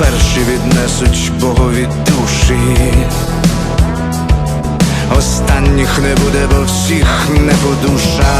Перші віднесуть Богові душі, останніх не буде, бо всіх не по Нам